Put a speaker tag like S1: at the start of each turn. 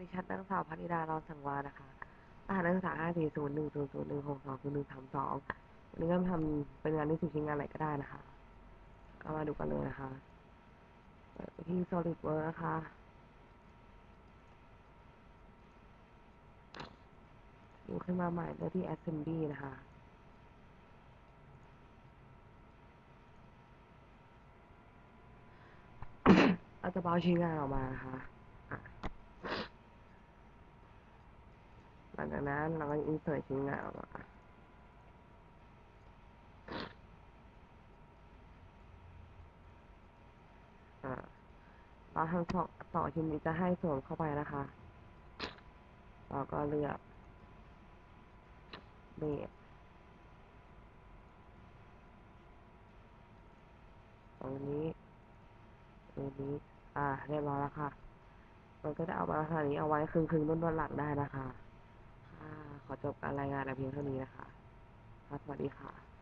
S1: ดิฉันนางสาวพันิดาราสังวานะคะรหัสนักศึกษาห้าสี่ศูนย์หนึ่งศูนย์ศูนย์หนึ่งหกสองศูนย์หนึ่งสามสองวันนี้ก็ทำเป็นงานที่สุดชิ้นงานอะไรก็ได้นะคะ ก็มาดูกันเลยนะคะที่ solid work นะคะอยู่ขึ้นมาใหม่เลือกที่ Assembly นะคะเราจะเบาชิ้นงานออกมานะคะอะ หลังจากนั้นเราก็อินเสิร์ชิ้นงานออกมาอ่าเราทั้งสองต่อชิ้นนี้จะให้สวมเข้าไปนะคะ เราก็เลือกเบสตรงนี้ตรงนี้ อ่าเรียบร้อยแล้วค่ะ มันก็จะเอามาลักษณะนี้เอาไว้ครึ่งครึ่งต้นต้นหลังได้นะคะ ขอจบการรายงานแต่เพียงเท่านี้นะคะค่ะสวัสดีค่ะ